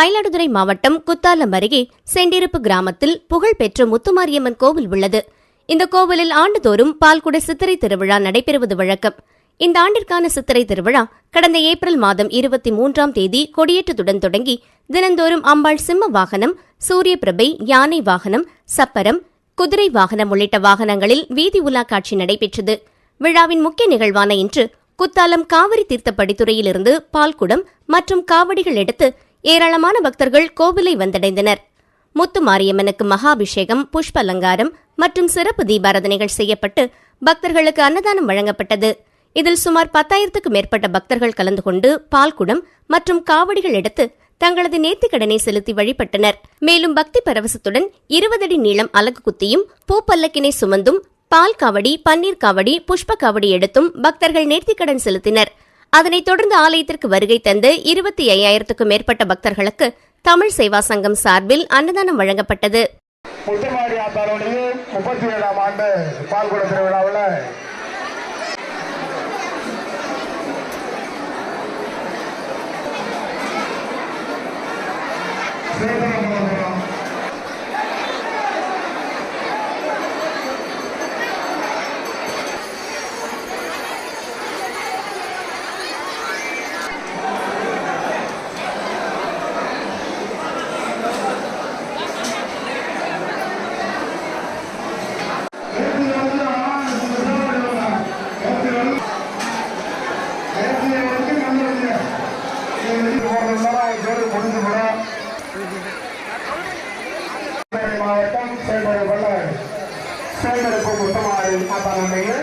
மயிலாடுதுறை மாவட்டம் குத்தாலம் அருகே செண்டிருப்பு கிராமத்தில் புகழ்பெற்ற முத்துமாரியம்மன் கோவில் உள்ளது. இந்த கோவிலில் ஆண்டுதோறும் பால்குட சித்திரை திருவிழா நடைபெறுவது வழக்கம். இந்த ஆண்டிற்கான சித்திரை திருவிழா கடந்த ஏப்ரல் மாதம் இருபத்தி மூன்றாம் தேதி கொடியேற்றத்துடன் தொடங்கி தினந்தோறும் அம்பாள் சிம்ம வாகனம் சூரிய பிரபை யானை வாகனம் சப்பரம் குதிரை வாகனம் உள்ளிட்ட வாகனங்களில் வீதி உலா காட்சி நடைபெற்றது. விழாவின் முக்கிய நிகழ்வான இன்று குத்தாலம் காவிரி தீர்த்த படித்துறையிலிருந்து பால்குடம் மற்றும் காவடிகள் எடுத்து ஏராளமான பக்தர்கள் கோவிலை வந்தடைந்தனர். முத்து மாரியம்மனுக்கு மகாபிஷேகம் புஷ்ப அலங்காரம் மற்றும் சிறப்பு தீபாராதனைகள் செய்யப்பட்டு பக்தர்களுக்கு அன்னதானம் வழங்கப்பட்டது. இதில் சுமார் பத்தாயிரத்துக்கும் மேற்பட்ட பக்தர்கள் கலந்து கொண்டு பால்குடம் மற்றும் காவடிகள் எடுத்து தங்களது நேர்த்திக்கடனை செலுத்தி வழிபட்டனர். மேலும் பக்தி பரவசத்துடன் இருபது அடி நீளம் அலகு குத்தியும் பூப்பல்லக்கினை சுமந்தும் பால் காவடி பன்னீர் காவடி புஷ்ப காவடி எடுத்தும் பக்தர்கள் நேர்த்திக்கடன் செலுத்தினர். அதனைத் தொடர்ந்து ஆலயத்திற்கு வருகை தந்து இருபத்தி ஐயாயிரத்துக்கும் மேற்பட்ட பக்தர்களுக்கு தமிழ் சேவா சங்கம் சார்பில் அன்னதானம் வழங்கப்பட்டது. முத்துமாரி ஆத்தாருடைய முப்பத்தி ஏழாம் ஆண்டு பால்குட திருவிழாவில் ஸ்ரீதரம் மாவட்டம் சேம்படு வல்ல சேம்படுப்பு முத்தமாறு மாதா நன்மையில்